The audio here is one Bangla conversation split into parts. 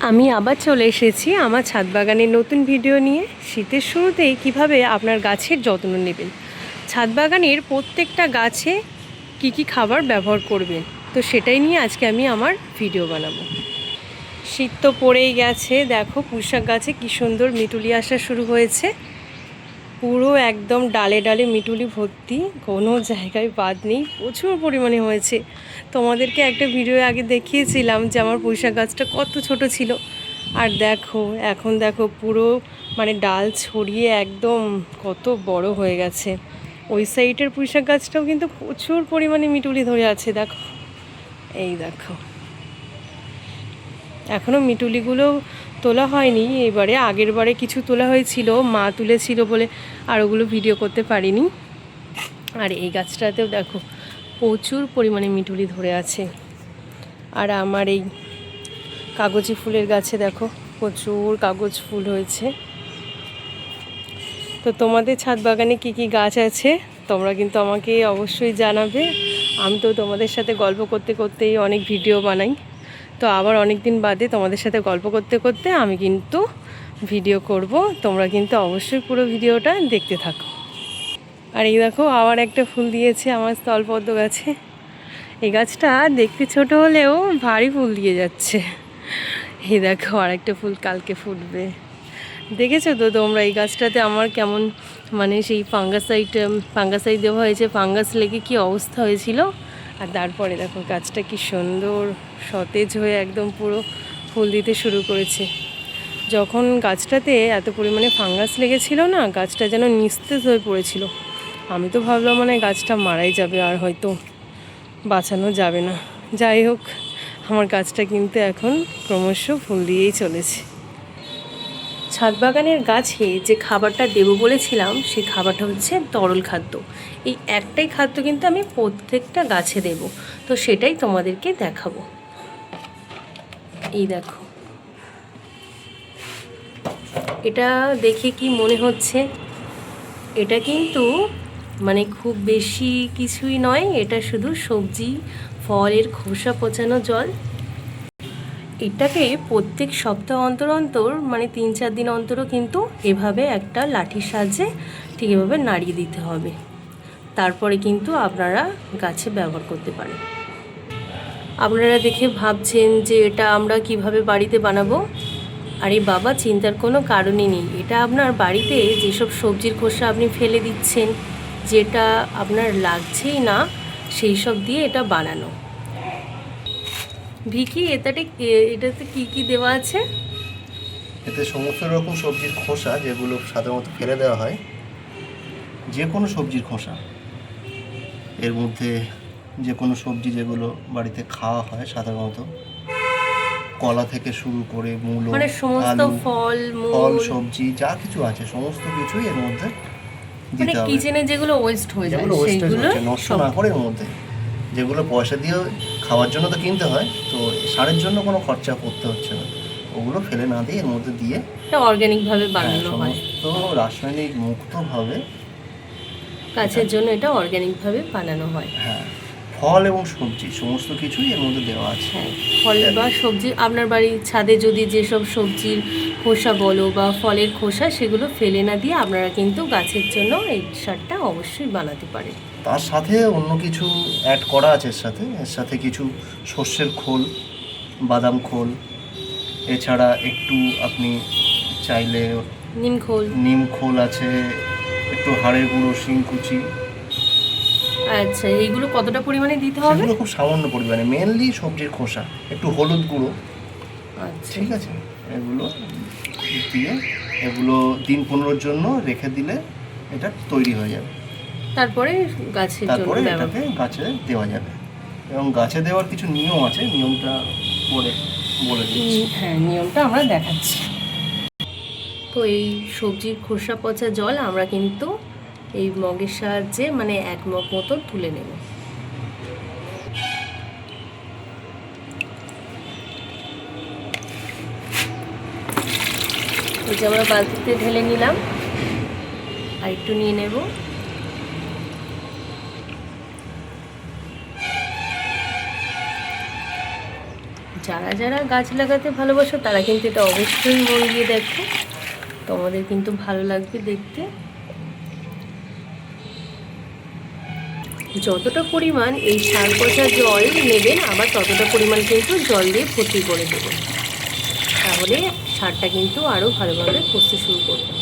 আমি আবার চলে এসেছি আমার ছাদ বাগানের নতুন ভিডিও নিয়ে। শীতের শুরুতেই কীভাবে আপনার গাছের যত্ন নেবেন? ছাদ বাগানের প্রত্যেকটা গাছে কি কি খাবার ব্যবহার করবেন? তো সেটাই নিয়ে আজকে আমি আমার ভিডিও বানাবো। শীত তো পড়েই গেছে, দেখো পুষাক গাছে কি সুন্দর মিটুলি আসা শুরু হয়েছে। পুরো একদম ডালে ডালে মিটুলি ভর্তি, কোনো জায়গায় বাদ নেই, প্রচুর পরিমাণে হয়েছে। তোমাদেরকে একটা ভিডিও আগে দেখিয়েছিলাম যে আমার পুঁইশাক গাছটা কত ছোট ছিল। আর দেখো, এখন দেখো পুরো মানে ডাল ছড়িয়ে একদম কত বড় হয়ে গেছে। ওই সাইডের পুঁইশাক গাছটাও কিন্তু প্রচুর পরিমাণে মিটুলি ধরে আছে, দেখো। এই দেখো। এখনও মিটুলিগুলো তোলা হয়নি, এবারে আগের বারে কিছু তোলা হয়েছিল, মা তুলেছিল বলে আর ওগুলো ভিডিও করতে পারিনি। আর এই গাছটাতেও দেখো প্রচুর পরিমাণে মিটুলি ধরে আছে। আর আমার এই কাগজি ফুলের গাছে দেখো প্রচুর কাগজ ফুল হয়েছে। তো তোমাদের ছাদ বাগানে কি কি গাছ আছে, তোমরা কিন্তু আমাকে অবশ্যই জানাবে। আমি তো তোমাদের সাথে গল্প করতে করতেই অনেক ভিডিও বানাই। তো আবার অনেক দিন বাদে তোমাদের সাথে গল্প করতে করতে আমি কিন্তু ভিডিও করব। তোমরা কিন্তু অবশ্যই পুরো ভিডিওটা দেখতে থাকো। আর এই দেখো, আবার একটা ফুল দিয়েছে আমার স্থলপদ্ম গাছে। এই গাছটা দেখতে ছোট হলেও ভারী ফুল দিয়ে যাচ্ছে। এই দেখো আর একটা ফুল কালকে ফুটবে। দেখেছ তো তোমরা এই গাছটাতে আমার কেমন মানে সেই ফাঙ্গাসাইড ফাঙ্গাসাইড দেওয়া হয়েছে, ফাঙ্গাস লেগে কি অবস্থা হয়েছিল? আর তারপরে দেখো গাছটা কি সুন্দর, সতেজ হয়ে একদম পুরো ফুল দিতে শুরু করেছে। যখন গাছটাতে এত পরিমাণে ফাঙ্গাস লেগেছিল না, গাছটা যেন নিস্তেজ হয়ে পড়েছিল। আমি তো ভাবলাম মানে গাছটা মারাই যাবে আর হয়তো বাঁচানো যাবে না। যাই হোক, আমার গাছটা কিন্তু এখন ক্রমশ ফুল দিয়েই চলেছে। ছাদ বাগানের গাছে যে খাবারটা দেবো বলেছিলাম সেই খাবারটা হচ্ছে তরল খাদ্য। এই একটাই খাদ্য কিন্তু আমি প্রত্যেকটা গাছে দেব। তো সেটাই তোমাদেরকে দেখাবো। এই দেখো। এটা দেখে কি মনে হচ্ছে? এটা কিন্তু মানে খুব বেশি কিছুই নয়, এটা শুধু সবজি, ফলের খোসা পচানো জল। এটাকে প্রত্যেক সপ্তাহ অন্তর অন্তর মানে তিন চার দিন অন্তরও কিন্তু এভাবে একটা লাঠির সাহায্যে ঠিক এভাবে নাড়িয়ে দিতে হবে। তারপরে কিন্তু আপনারা গাছে ব্যবহার করতে পারেন। আপনারা দেখে ভাবছেন যে এটা আমরা কীভাবে বাড়িতে বানাবো? আরে বাবা, চিন্তার কোনো কারণই নেই। এটা আপনার বাড়িতে যেসব সবজির খোসা আপনি ফেলে দিচ্ছেন, যেটা আপনার লাগছেই না, সেই সব দিয়ে এটা বানানো। ভিকি এটাতে এটাতে কি কি দেওয়া আছে? এতে সমস্ত রকম সবজির খোসা যেগুলো সাধারণত ফেলে দেওয়া হয় যে কোনো সবজির খোসা। এর মধ্যে যে কোনো সবজি যেগুলো বাড়িতে খাওয়া হয় সাধারণত কলা থেকে শুরু করে মূলো মানে সমস্ত ফল ফল মূল। সবজি যা কিছু আছে সমস্ত কিছুই এর মধ্যে মানে কিচেনে যেগুলো ওয়েস্ট হয়ে যায় হচ্ছে নষ্ট না করে এর মধ্যে। যেগুলো পয়সা দিয়ে খাওয়ার জন্য তো কিনতে হয় তো সারের জন্য কোনো খরচা করতে হচ্ছে না। ওগুলো ফেলে না দিয়ে এর মধ্যে দিয়ে অর্গ্যানিক ভাবে হ্যাঁ, বানানো হয়। তো রাসায়নিক মুক্তভাবে গাছের জন্য এটা অর্গ্যানিকভাবে বানানো হয়। হ্যাঁ। ফল এবং সবজি সমস্ত কিছুই এর মধ্যে দেওয়া আছে। ফল বা সবজি আপনার বাড়ির ছাদে যদি যেসব সবজির খোসা বলো বা ফলের খোসা সেগুলো ফেলে না দিয়ে আপনারা কিন্তু গাছের জন্য এই সারটা অবশ্যই বানাতে পারেন। তার সাথে অন্য কিছু অ্যাড করা আছে এর সাথে। এর সাথে কিছু সর্ষের খোল বাদাম খোল। এছাড়া একটু আপনি চাইলে নিম খোল। নিম খোল আছে একটু হাড়ের গুঁড়ো শিংকুচি। আচ্ছা এইগুলো কতটা পরিমাণে দিতে হবে? সেগুলো খুব সামান্য পরিমাণে মেনলি সবজির খোসা একটু হলুদ গুঁড়ো। আচ্ছা। ঠিক আছে? এগুলো দিয়ে এগুলো দিন পনেরোর জন্য রেখে দিলে এটা তৈরি হয়ে যাবে। তারপরে জন্য তারপরে এটাকে গাছে দেওয়া যাবে। এবং গাছে দেওয়ার কিছু নিয়ম আছে নিয়মটা পরে বলে দিচ্ছি। হ্যাঁ নিয়মটা আমরা দেখাচ্ছি। তো এই সবজির খোসা পচা জল আমরা কিন্তু এই মগের সাহায্যে মানে এক মগ মতো তুলে নেব। এই যে আমরা বালতিতে ঢেলে নিলাম। আর একটু নিয়ে নেব। যারা যারা গাছ লাগাতে ভালোবাসো তারা কিন্তু এটা অবশ্যই মন দিয়ে দেখো। তোমাদের কিন্তু ভালো লাগবে দেখতে। যতটা পরিমাণ এই সার পচা জল নেবেন, আবার ততটা পরিমাণ কিন্তু জল দিয়ে ভর্তি করে দেবেন। তাহলে সারটা কিন্তু আরও ভালোভাবে পচতে শুরু করবে।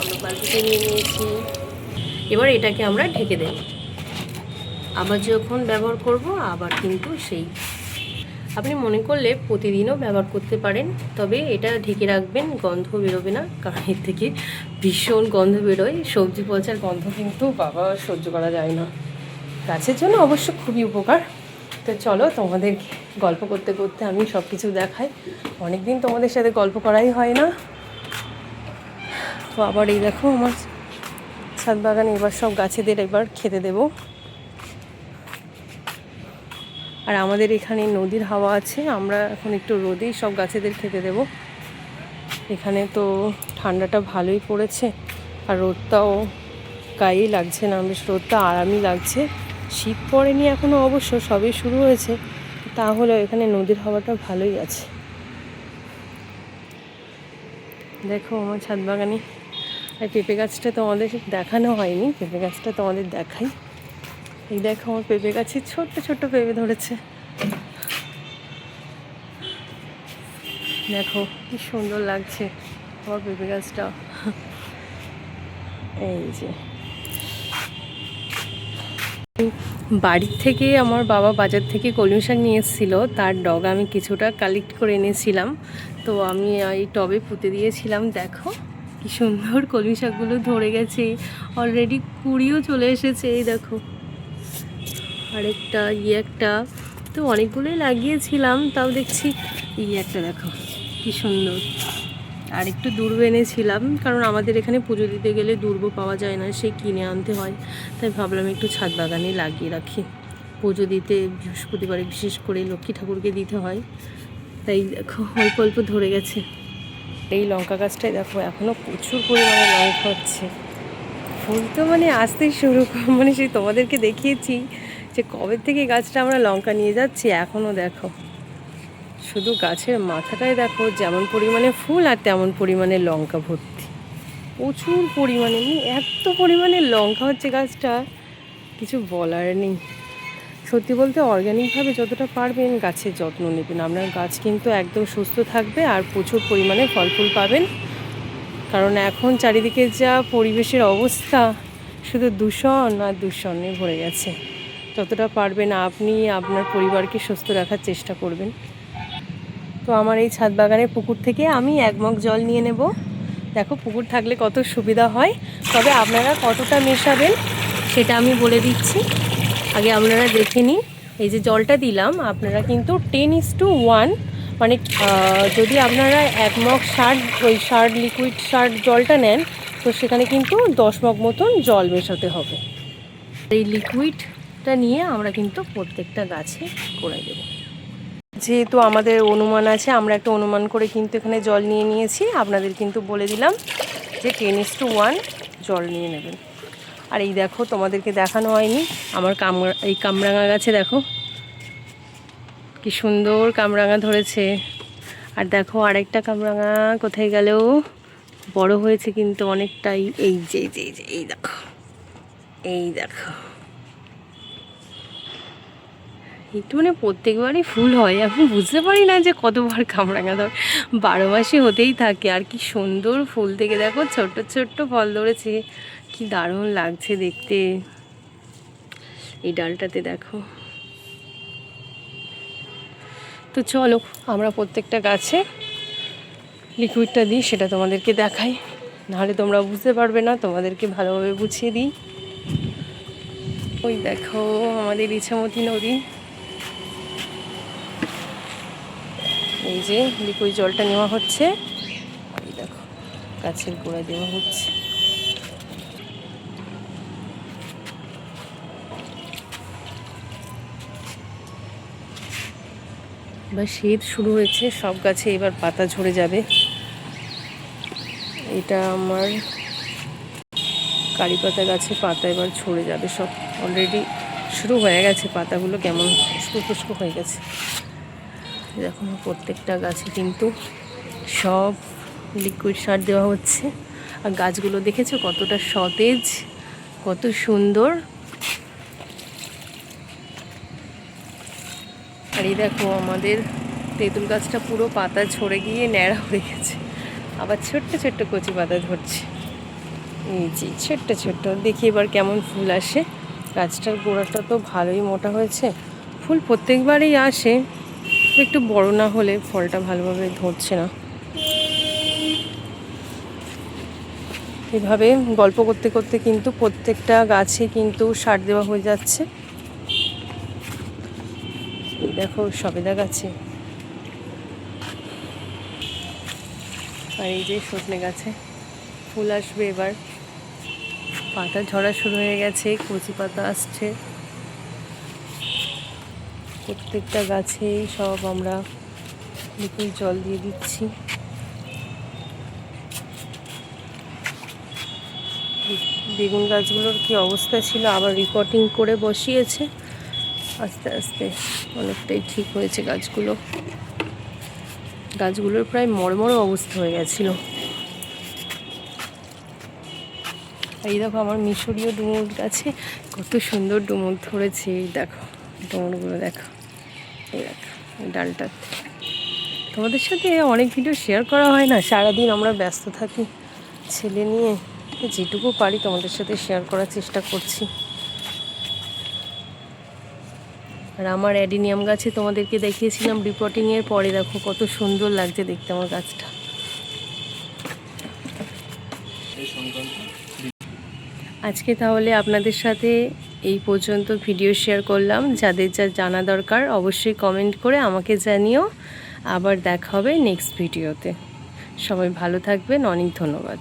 আমরা বালতিতে নিয়ে নিয়েছি। এবার এটাকে আমরা ঢেকে দেব। আবার যখন ব্যবহার করব, আবার কিন্তু সেই। আপনি মনে করলে প্রতিদিনও ব্যবহার করতে পারেন, তবে এটা ঢেকে রাখবেন, গন্ধ বেরোবে না, কারণ এর থেকে ভীষণ গন্ধ বেরোয়, সবজি পচার গন্ধ কিন্তু বাবা সহ্য করা যায় না। গাছের জন্য অবশ্য খুবই উপকার। তো চলো তোমাদের গল্প করতে করতে আমি সব কিছু দেখাই। অনেক দিন তোমাদের সাথে গল্প করাই হয় না। তো আবার এই দেখো আমার ছাদ বাগানে, এবার সব গাছেদের এবার খেতে দেবো। আর আমাদের এখানে নদীর হাওয়া আছে, আমরা এখন একটু রোদেই সব গাছেদের খেতে দেব। এখানে তো ঠান্ডাটা ভালোই পড়েছে, আর রোদটাও গায়েই লাগছে না, বেশ রোদটা আরামই লাগছে। শীত পড়েনি এখনও অবশ্য, সবে শুরু হয়েছে তাহলেও এখানে নদীর হাওয়াটা ভালোই আছে। দেখো আমার ছাদ বাগানে আর পেঁপে গাছটা তোমাদের দেখানো হয়নি, পেঁপে গাছটা তোমাদের দেখাই। এই দেখো আমার পেঁপে গাছে ছোট্ট ছোট্ট পেঁপে ধরেছে। দেখো, কি সুন্দর লাগছে। আমার পেঁপে গাছটা এই যে। বাড়ির থেকে আমার বাবা বাজার থেকে কলমি শাক নিয়ে এসেছিল। তার ডগা আমি কিছুটা কালেক্ট করে এনেছিলাম। তো আমি এই টবে পুঁতে দিয়েছিলাম। দেখো, কি সুন্দর কলমি শাকগুলো ধরে গেছে। অলরেডি কুড়িও চলে এসেছে, এই দেখো। আরেকটা ই একটা। তো অনেকগুলোই লাগিয়েছিলাম, তাও দেখছি ই একটা দেখো। কি সুন্দর। আর একটু দূর্ব এনেছিলাম, কারণ আমাদের এখানে পুজো দিতে গেলে দূর্ব পাওয়া যায় না, সে কিনে আনতে হয়। তাই ভাবলাম একটু ছাদ বাগানে লাগিয়ে রাখি। পুজো দিতে বৃহস্পতিবারে বিশেষ করে লক্ষ্মী ঠাকুরকে দিতে হয়। তাই দেখো, অল্প অল্প ধরে গেছে। এই লঙ্কা গাছটায় দেখো এখনও প্রচুর পরিমাণে লঙ্কা হচ্ছে। ফুল তো মানে আসতেই শুরু মানে সেই তোমাদেরকে দেখিয়েছি যে কবে থেকে গাছটা আমরা লঙ্কা নিয়ে যাচ্ছি এখনও দেখো। শুধু গাছের মাথাটায় দেখো, যেমন পরিমাণে ফুল আর তেমন পরিমাণে লঙ্কা ভর্তি। প্রচুর পরিমাণে মানে এত পরিমাণে লঙ্কা হচ্ছে গাছটা, কিছু বলার নেই। সত্যি বলতে অর্গ্যানিকভাবে যতটা পারবেন গাছের যত্ন নেবেন। আপনার গাছ কিন্তু একদম সুস্থ থাকবে আর প্রচুর পরিমাণে ফল ফুল পাবেন। কারণ এখন চারিদিকে যা পরিবেশের অবস্থা, শুধু দূষণ আর দূষণে ভরে গেছে। যতটা পারবেন আপনি আপনার পরিবারকে সুস্থ রাখার চেষ্টা করবেন। তো আমার এই ছাদ বাগানের পুকুর থেকে আমি এক মগ জল নিয়ে নেব। দেখো, পুকুর থাকলে কত সুবিধা হয়। তবে আপনারা কতটা মেশাবেন, সেটা আমি বলে দিচ্ছি। আগে আপনারা দেখে নিন। এই যে জলটা দিলাম, আপনারা কিন্তু টেন ইস টু ওয়ান মানে যদি আপনারা এক মগ সার, ওই সার লিকুইড সার জলটা নেন, তো সেখানে কিন্তু দশ মগ মতন জল মেশাতে হবে। এই লিকুইডটা নিয়ে আমরা কিন্তু প্রত্যেকটা গাছে করে দেবো। যেহেতু আমাদের অনুমান আছে, আমরা একটা অনুমান করে কিন্তু এখানে জল নিয়ে নিয়েছি। আপনাদের কিন্তু বলে দিলাম যে টেন ইস টু ওয়ান জল নিয়ে নেবেন। আর এই দেখো, তোমাদেরকে দেখানো হয়নি। আমার কামরা, এই কামরাঙা গাছে দেখো, কি সুন্দর কামরাঙা ধরেছে। আর দেখো, আরেকটা কামরাঙা কোথায় গেলেও বড় হয়েছে কিন্তু অনেকটাই। এই যে এই যে এই যে, এই দেখো এই দেখো। একটু মানে প্রত্যেকবারই ফুল হয়। আমি বুঝতে পারি না যে কতবার কামরাঙা ধর বারো মাসে হতেই থাকে। আর কি সুন্দর ফুল থেকে দেখো ছোট্ট ছোট্ট ফল ধরেছে। কি দারুণ লাগছে দেখতে। এই ডালটাতে দেখো। তো চলো, আমরা প্রত্যেকটা গাছে লিকুইডটা দিই, সেটা তোমাদেরকে দেখাই। নাহলে তোমরা বুঝতে পারবে না, তোমাদেরকে ভালোভাবে বুঝিয়ে দিই। ওই দেখো, আমাদের ইছামতি নদী। এই যে লিকুই জলটা নেওয়া হচ্ছে। দেখো, গাছের গোড়ায় দেওয়া হচ্ছে। এবার শীত শুরু হয়েছে, সব গাছে এবার পাতা ঝরে যাবে। এটা আমার কারি পাতা গাছে পাতা এবার ঝরে যাবে সব। অলরেডি শুরু হয়ে গেছে, পাতাগুলো কেমন ফুস্কো হয়ে গেছে। দেখুন প্রত্যেকটা গাছে কিন্তু সব লিকুইড সার দেওয়া হচ্ছে। আর গাছগুলো দেখেছ কতটা সতেজ, কত সুন্দর। আর এই দেখো আমাদের তেঁতুল গাছটা পুরো পাতা ঝরে গিয়ে ন্যাড়া হয়ে গেছে। আবার ছোট্ট ছোট্ট কচি পাতা ধরছে। এই যে ছোট্ট ছোট্ট, দেখি এবার কেমন ফুল আসে। গাছটার গোড়াটা তো ভালোই মোটা হয়েছে। ফুল প্রত্যেকবারই আসে। একটু বড় না হলে ফলটা ভালোভাবে ধরছে না। এভাবে গল্প করতে করতে কিন্তু প্রত্যেকটা গাছে কিন্তু সার দেওয়া হয়ে যাচ্ছে। দেখো সবেদা গাছে। আর এই যে সজনে গাছে ফুল আসবে এবার। পাতা ঝরা শুরু হয়ে গেছে, কচি পাতা আসছে। প্রত্যেকটা গাছেই সব আমরা লিকুইড জল দিয়ে দিচ্ছি। বেগুন গাছগুলোর কি অবস্থা ছিল? আবার রিপোর্টিং করে বসিয়েছে। আস্তে আস্তে অনেকটাই ঠিক হয়েছে গাছগুলো। গাছগুলোর প্রায় মরমর অবস্থা হয়ে গেছিল। এই দেখো আমার মিশরীয় ডুমুর গাছে কত সুন্দর ডুমুর ধরেছে, এই দেখো। ডুমুরগুলো দেখো, এই দেখো, এই ডালটা। তোমাদের সাথে অনেক ভিডিও শেয়ার করা হয় না? সারাদিন আমরা ব্যস্ত থাকি ছেলে নিয়ে। যেটুকু পারি তোমাদের সাথে শেয়ার করার চেষ্টা করছি। আর আমার অ্যাডিনিয়াম গাছে তোমাদেরকে দেখিয়েছিলাম রিপোর্টিংয়ের পরে দেখো কত সুন্দর লাগছে দেখতে আমার গাছটা। আজকে তাহলে আপনাদের সাথে এই পর্যন্ত ভিডিও শেয়ার করলাম। যাদের যা জানা দরকার অবশ্যই কমেন্ট করে আমাকে জানিও। আবার দেখা হবে নেক্সট ভিডিওতে সবাই ভালো থাকবেন, অনেক ধন্যবাদ।